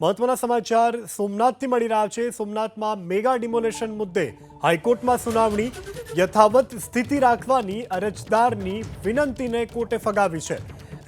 મહત્વના સમાચાર સોમનાથથી મળી રહ્યા છે. સોમનાથમાં મેગા ડિમોલેશન મુદ્દે હાઈકોર્ટમાં સુનાવણી. યથાવત સ્થિતિ રાખવાની અરજદારની વિનંતીને કોર્ટે ફગાવી છે.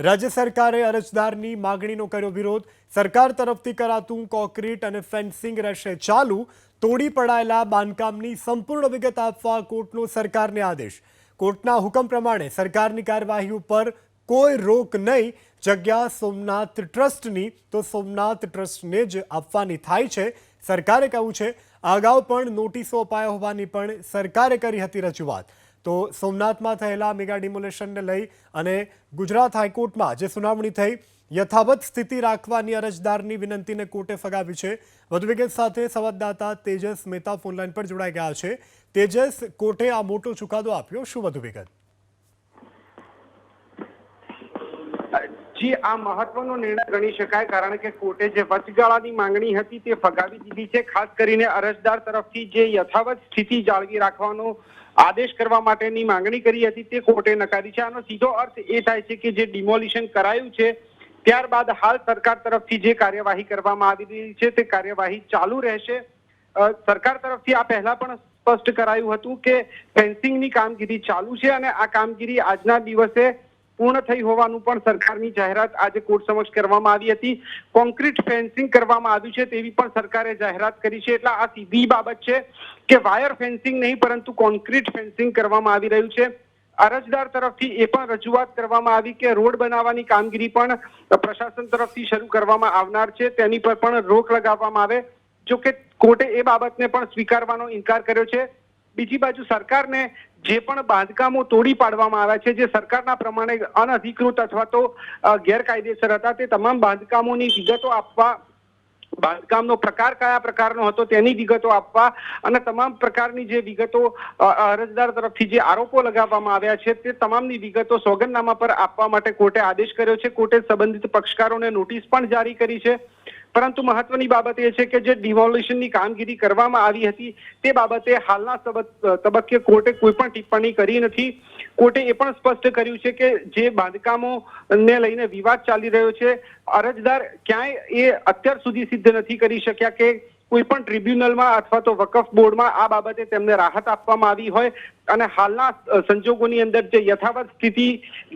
રાજ્ય સરકારે અરજદારની માગણીનો કર્યો વિરોધ. સરકાર તરફથી કરાતું કોન્ક્રીટ અને ફેન્સિંગ રહેશે ચાલુ. તોડી પડાયેલા બાંધકામની સંપૂર્ણ વિગત આપવા કોર્ટનો સરકારને આદેશ. કોર્ટના હુકમ પ્રમાણે સરકારની કાર્યવાહી ઉપર કોઈ રોક નહીં. જગ્યા સોમનાથ ટ્રસ્ટની તો સોમનાથ ટ્રસ્ટને જ આપવાની થાય છે. સરકારે કહ્યું છે, અગાઉ પણ નોટિસો અપાયા હોવાની પણ સરકારે કરી હતી રજૂઆત. તો સોમનાથમાં થયેલા મેગા ડિમોલેશનને લઈ અને ગુજરાત હાઈકોર્ટમાં જે સુનાવણી થઈ, યથાવત સ્થિતિ રાખવાની અરજદારની વિનંતીને કોર્ટે ફગાવી છે. વધુ વિગત સાથે સંવાદદાતા તેજસ મહેતા ફોનલાઈન પર જોડાઈ ગયા છે. તેજસ, કોર્ટે આ મોટો ચુકાદો આપ્યો. શું વધુ વિગત? જી આ મહત્વનો નિર્ણય ગણી શકાય, કારણ કે કોર્ટે જે વચગાળાની માંગણી હતી તે ફગાવી દીધી છે. ખાસ કરીને અરજદાર તરફથી જે યથાવત સ્થિતિ જાળવી રાખવાનો આદેશ કરવા માટેની માંગણી કરી હતી તે કોર્ટે નકારી છે. આનો સીધો અર્થ એ થાય છે કે જે ડિમોલિશન કરાયું છે, ત્યારબાદ હાલ સરકાર તરફથી જે કાર્યવાહી કરવામાં આવી રહી છે તે કાર્યવાહી ચાલુ રહેશે. સરકાર તરફથી આ પહેલા પણ સ્પષ્ટ કરાયું હતું કે ફેન્સિંગની કામગીરી ચાલુ છે અને આ કામગીરી આજના દિવસે પૂર્ણ થઈ હોવાનું પણ સરકારની જાહેરાત આજે કોર્ટ સમક્ષ કરવામાં આવી હતી. કોન્ક્રીટ ફેન્સિંગ કરવામાં આવ્યું છે તેવી પણ સરકારે જાહેરાત કરી છે. એટલે આ સીધી બાબત છે કે વાયર ફેન્સિંગ નહીં, પરંતુ કોન્ક્રીટ ફેન્સિંગ કરવામાં આવી રહ્યું છે. અરજદાર તરફથી એ પણ રજૂઆત કરવામાં આવી કે રોડ બનાવવાની કામગીરી પણ પ્રશાસન તરફથી શરૂ કરવામાં આવનાર છે. તેની પર પણ રોક લગાવવામાં આવે. જો કે કોર્ટે એ બાબતને પણ સ્વીકારવાનો ઇનકાર કર્યો છે. બીજી બાજુ સરકારને જે પણ બાંધકામો તોડી પાડવામાં આવ્યા છે, જે સરકારના પ્રમાણે અનધિકૃત અથવા તો ગેરકાયદેસર હતા, તે તમામ બાંધકામોની વિગતો આપવા, બાંધકામનો પ્રકાર કયા પ્રકારનો હતો તેની વિગતો આપવા અને તમામ પ્રકારની જે વિગતો અરજદાર તરફથી જે આરોપો લગાવવામાં આવ્યા છે, તે તમામની વિગતો સોગંદનામા પર આપવા માટે કોર્ટે આદેશ કર્યો છે. કોર્ટે સંબંધિત પક્ષકારોને નોટિસ પણ જારી કરી છે. પરંતુ મહત્વની બાબત એ છે કે જે ડિમોલિશનની કામગીરી કરવામાં આવી હતી, તે બાબતે હાલના તબક્કે કોર્ટે કોઈ પણ ટિપ્પણી કરી નથી. કોર્ટે એ પણ સ્પષ્ટ કર્યું છે કે જે બાંધકામો ને લઈને વિવાદ ચાલી રહ્યો છે, અરજદાર ક્યાંય એ અત્યાર સુધી સિદ્ધ નથી કરી શક્યા કે કોઈ પણ ટ્રિબ્યુનલમાં અથવા તો વકફ બોર્ડમાં આ બાબતે તેમને રાહત આપવામાં આવી હોય અને હાલના સંજોગોની અંદર જે યથાવત સ્થિતિ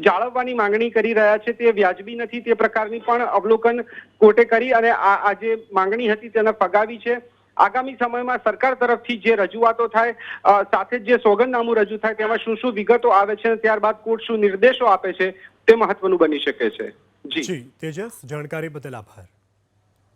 જાળવવાની માંગણી કરી રહ્યા છે તે વ્યાજબી નથી તે પ્રકારની પણ અવલોકન કોર્ટે કરી અને આ જે માંગણી હતી તેને ફગાવી છે. આગામી સમયમાં સરકાર તરફથી જે રજૂઆતો થાય સાથે જ સોગંદનામું રજૂ થાય તેમાં શું શું વિગતો આવે છે ત્યારબાદ કોર્ટ શું નિર્દેશો આપે છે તે મહત્વનું બની શકે છે. જી, તેજસ, જાણકારી બદલ આભાર.